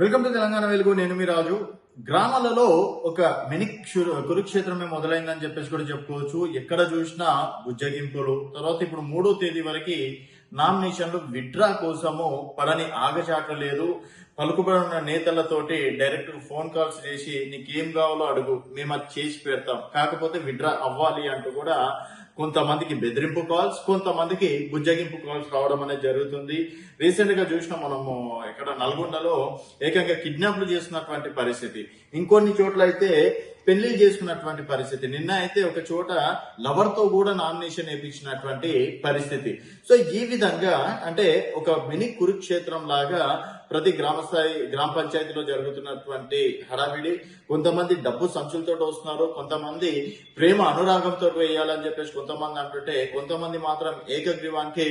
Welcome to Telangana వెలుగు నేను మీ రాజు. గ్రామాలలో ఒక మినీ కురుక్షేత్రమే మొదలైందని చెప్పేసి కూడా చెప్పుకోవచ్చు. ఎక్కడ చూసినా బుజ్జగింపులు. తర్వాత ఇప్పుడు మూడో తేదీ వరకు నామినేషన్లు విడ్రా కోసము పడని ఆగచాట లేదు. పలుకుబడి ఉన్న నేతలతోటి డైరెక్ట్ ఫోన్ కాల్స్ చేసి నీకేం కావాలో అడుగు మేము అది చేసి పెడతాం. కాకపోతే విడ్రా అవ్వాలి అంటూ కూడా కొంతమందికి బెదిరింపు కాల్స్ కొంతమందికి బుజ్జగింపు కాల్స్ రావడం అనేది జరుగుతుంది. రీసెంట్గా చూసిన మనము ఇక్కడ నల్గొండలో ఏకంగా కిడ్నాప్లు చేస్తున్నటువంటి పరిస్థితి. ఇంకొన్ని చోట్ల అయితే పెళ్ళి చేసుకున్నటువంటి పరిస్థితి. నిన్న అయితే ఒక చోట లవర్తో కూడా నామినేషన్ వేయించినటువంటి పరిస్థితి. సో ఈ విధంగా అంటే ఒక మినీ కురుక్షేత్రం లాగా ప్రతి గ్రామ స్థాయి గ్రామ పంచాయతీలో జరుగుతున్నటువంటి హడావిడి కొంతమంది డబ్బు సంచులతో వస్తున్నారు కొంతమంది ప్రేమ అనురాగంతో వేయాలని చెప్పేసి కొంతమంది అంటుంటే కొంతమంది మాత్రం ఏకగ్రీవానికి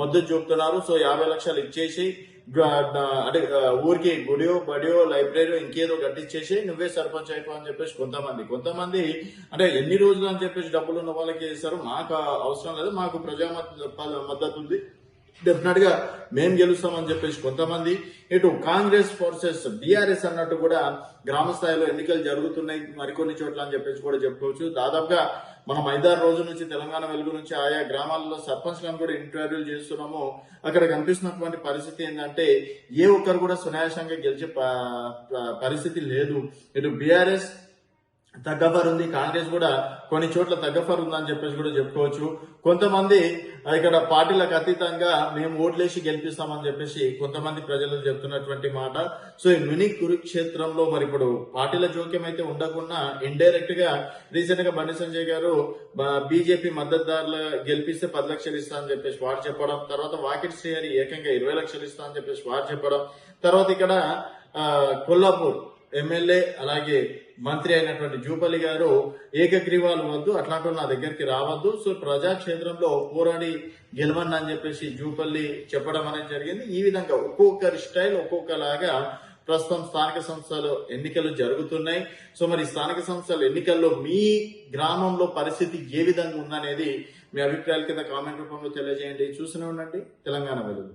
మద్దతు చూపుతున్నారు. సో యాభై లక్షలు ఇచ్చేసి అంటే ఊరికి గుడియో బడియో లైబ్రరీ ఇంకేదో కట్టించేసి నువ్వే సర్పంచ్ అయిపో అని చెప్పేసి కొంతమంది కొంతమంది అంటే ఎన్ని రోజులు అని చెప్పేసి డబ్బులు ఉన్న వాళ్ళకి ఇస్తారు? మాకు అవసరం లేదు మాకు ప్రజా మద్దతు ఉంది. డెఫినెట్గా మేం గెలుస్తామని చెప్పేసి కొంతమంది ఇటు కాంగ్రెస్ ఫోర్సెస్ బీఆర్ఎస్ అన్నట్టు కూడా గ్రామ స్థాయిలో ఎన్నికలు జరుగుతున్నాయి మరికొన్ని చోట్ల అని చెప్పేసి కూడా చెప్పుకోవచ్చు. దాదాపుగా మనం ఐదారు రోజుల నుంచి తెలంగాణ వెలుగు నుంచి ఆయా గ్రామాల్లో సర్పంచ్లను కూడా ఇంటర్వ్యూలు చేస్తున్నాము. అక్కడ కనిపిస్తున్నటువంటి పరిస్థితి ఏంటంటే ఏ ఒక్కరు కూడా సునాయాసంగా గెలిచే పరిస్థితి లేదు. ఇటు బీఆర్ఎస్ తగ్గఫర్ ఉంది. కాంగ్రెస్ కూడా కొన్ని చోట్ల తగ్గఫర్ ఉందని చెప్పేసి కూడా చెప్పుకోవచ్చు. కొంతమంది ఇక్కడ పార్టీలకు అతీతంగా మేము ఓట్లేసి గెలిపిస్తామని చెప్పేసి కొంతమంది ప్రజలు చెప్తున్నటువంటి మాట. సో ఈ మినీ కురుక్షేత్రంలో మరి ఇప్పుడు పార్టీల జోక్యం అయితే ఉండకుండా ఇండైరెక్ట్గా రీసెంట్గా బండి సంజయ్ గారు బీజేపీ మద్దతుదారులు గెలిపిస్తే పది లక్షలు ఇస్తా అని చెప్పేసి వారు చెప్పడం. తర్వాత వాకిట్ శ్రీహరి ఏకంగా ఇరవై లక్షలు ఇస్తా అని చెప్పేసి వారు చెప్పడం. తర్వాత ఇక్కడ కొల్లాపూర్ ఎమ్మెల్యే అలాగే మంత్రి అయినటువంటి జూపల్లి గారు ఏకగ్రీవాలు వద్దు అట్లాంటి నా దగ్గరికి రావద్దు. సో ప్రజాక్షేత్రంలో పోరాడి గెలవండి అని చెప్పేసి జూపల్లి చెప్పడం అనేది జరిగింది. ఈ విధంగా ఒక్కొక్కరి స్టైల్ ఒక్కొక్కలాగా ప్రస్తుతం స్థానిక సంస్థలు ఎన్నికలు జరుగుతున్నాయి. సో మరి స్థానిక సంస్థల ఎన్నికల్లో మీ గ్రామంలో పరిస్థితి ఏ విధంగా ఉందనేది మీ అభిప్రాయాల కింద కామెంట్ రూపంలో తెలియజేయండి. చూస్తూనే ఉండండి. తెలంగాణ వెలుగు.